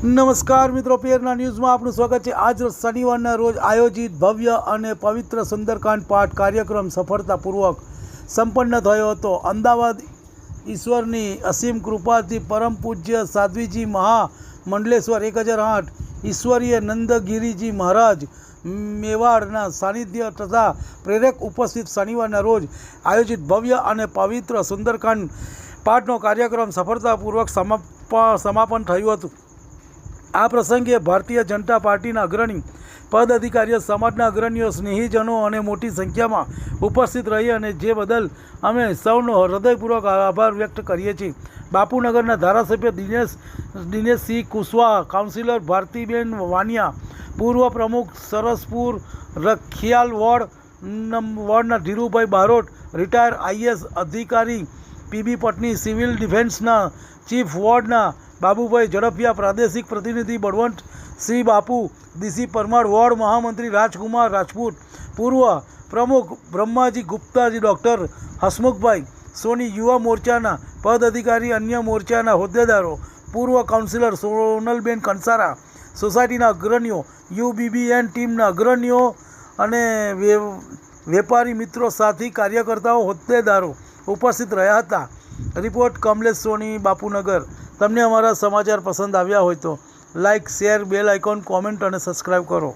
નમસ્કાર મિત્રો પેરના ન્યૂઝમાં આપનું સ્વાગત છે. આજ શનિવારના રોજ આયોજિત ભવ્ય અને પવિત્ર સુંદરકાંડ પાઠ કાર્યક્રમ સફળતાપૂર્વક સંપન્ન થયો હતો. અમદાવાદ ઈશ્વરની અસીમ કૃપાથી પરમ પૂજ્ય સાધ્વીજી મહા મંડલેશ્વર એક હજાર આઠ ઈશ્વરીય નંદગીરીજી મહારાજ મેવાડના સાનિધ્ય તથા પ્રેરક ઉપસ્થિત શનિવારના રોજ આયોજિત ભવ્ય અને પવિત્ર સુંદરકાંડ પાઠનો કાર્યક્રમ સફળતાપૂર્વક સમાપ સમાપન થયું હતું. આ પ્રસંગે ભારતીય જનતા પાર્ટીના અગ્રણી પદ અધિકારીઓ, સમાજના અગ્રણીઓ, સ્નેહીજનો અને મોટી સંખ્યામાં ઉપસ્થિત રહી અને જે બદલ અમે સૌનો હૃદયપૂર્વક આભાર વ્યક્ત કરીએ છીએ. બાપુનગરના ધારાસભ્ય દિનેશ, દિનેશસિંહ કુશવાહ, કાઉન્સિલર ભારતીબેન વાનિયા, પૂર્વ પ્રમુખ સરસપુર, રખિયાલ વોર્ડ વોર્ડના ધીરુભાઈ બારોટ, રિટાયર આઈએસ અધિકારી પીબી પટની, સિવિલ ડિફેન્સના ચીફ વોર્ડના બાબુભાઈ ઝડપિયા પ્રાદેશિક પ્રતિનિધિ બળવંત સિંહ બાપુ, ડીસી પરમાર વોર્ડ મહામંત્રી રાજકુમાર રાજપૂત, પૂર્વ પ્રમુખ બ્રહ્માજી ગુપ્તાજી ડૉક્ટર હસમુખભાઈ, સોની યુવા મોરચાના પદ અધિકારી અન્ય મોરચાના હોદ્દેદારો, પૂર્વ કાઉન્સિલર સોનલબેન કંસારા, સોસાયટીના અગ્રણીઓ, યુબીબીએન ટીમના અગ્રણીઓ અને વેપારી મિત્રો, સાથી, કાર્યકર્તાઓ, હોદ્દેદારો ઉપસ્થિત રહ્યા હતા. રિપોર્ટ કમલેશ સોની, બાપુનગર. તમને અમારા સમાચાર પસંદ આવ્યા હોય તો like share, bell icon, comment અને સબસ્ક્રાઈબ કરો.